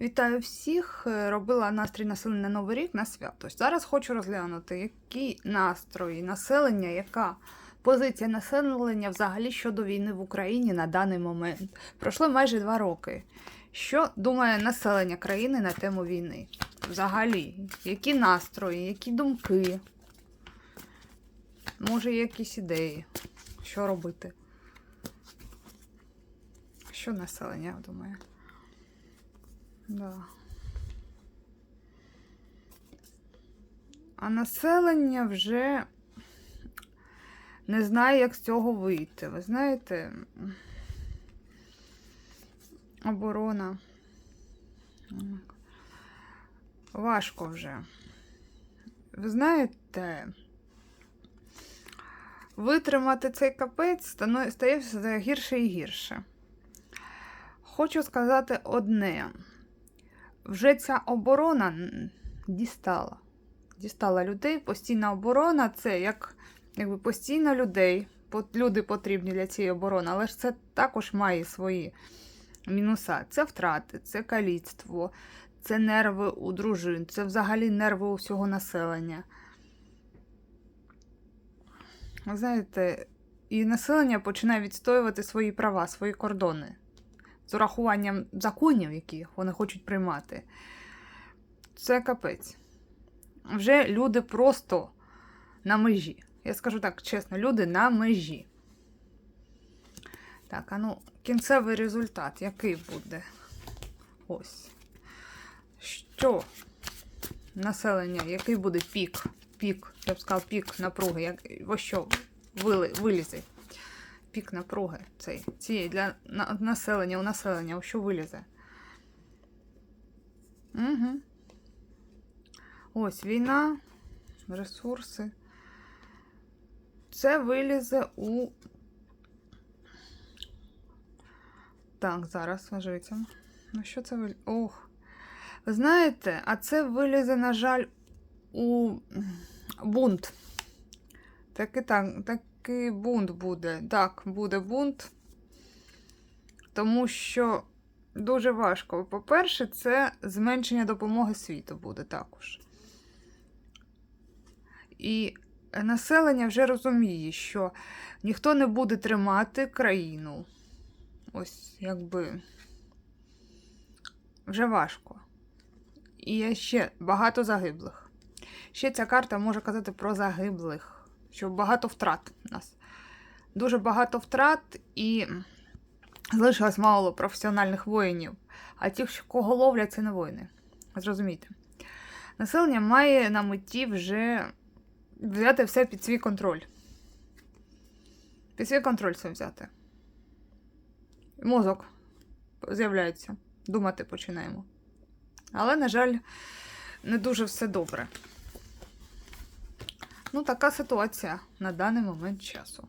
Вітаю всіх! Е, Робила настрій населення на Новий рік на свято. Зараз хочу розглянути, які настрої населення, яка позиція населення взагалі щодо війни в Україні на даний момент. Пройшло майже два роки. Що думає населення країни на тему війни? Взагалі, які настрої, які думки? Може, якісь ідеї, що робити? Що населення думає? Да. А населення вже не знає, як з цього вийти. Ви знаєте, оборона. Важко вже. Ви знаєте, витримати цей капець стає все гірше і гірше. Хочу сказати одне. Вже ця оборона дістала. Дістала людей. Постійна оборона це як якби постійно людей. Люди потрібні для цієї оборони, але ж це також має свої мінуса. Це втрати, це каліцтво, це нерви у дружин, це взагалі нерви у всього населення. Знаєте, і населення починає відстоювати свої права, свої кордони з урахуванням законів, які вони хочуть приймати. Це капець. Вже люди просто на межі. Я скажу так чесно, люди на межі. Так, а ну, кінцевий результат, який буде? Ось. Що? Населення, який буде пік? Пік, я б сказав, пік напруги. Як, ось що вилізе? Пік напруги цей, цієї для населення, у населення, у що вилізе? Угу. Ось війна, ресурси. Це вилізе у. Так, зараз ложиться. Ну, що це вилізе? Ох. Ви знаєте, а це вилізе, на жаль, у бунт. Так і так, такий бунт буде. Так, буде бунт. Тому що дуже важко. По-перше, це зменшення допомоги світу буде також. І населення вже розуміє, що ніхто не буде тримати країну. Ось якби вже важко. І ще багато загиблих. Ще ця карта може казати про загиблих, що багато втрат у нас. Дуже багато втрат і залишилось мало професіональних воїнів. А ті, кого ловлять, це не воїни. Зрозумійте. Населення має на меті вже взяти все під свій контроль. Під свій контроль все взяти. Мозок з'являється. Думати починаємо. Але, на жаль, не дуже все добре. Ну, така ситуація на даний момент часу.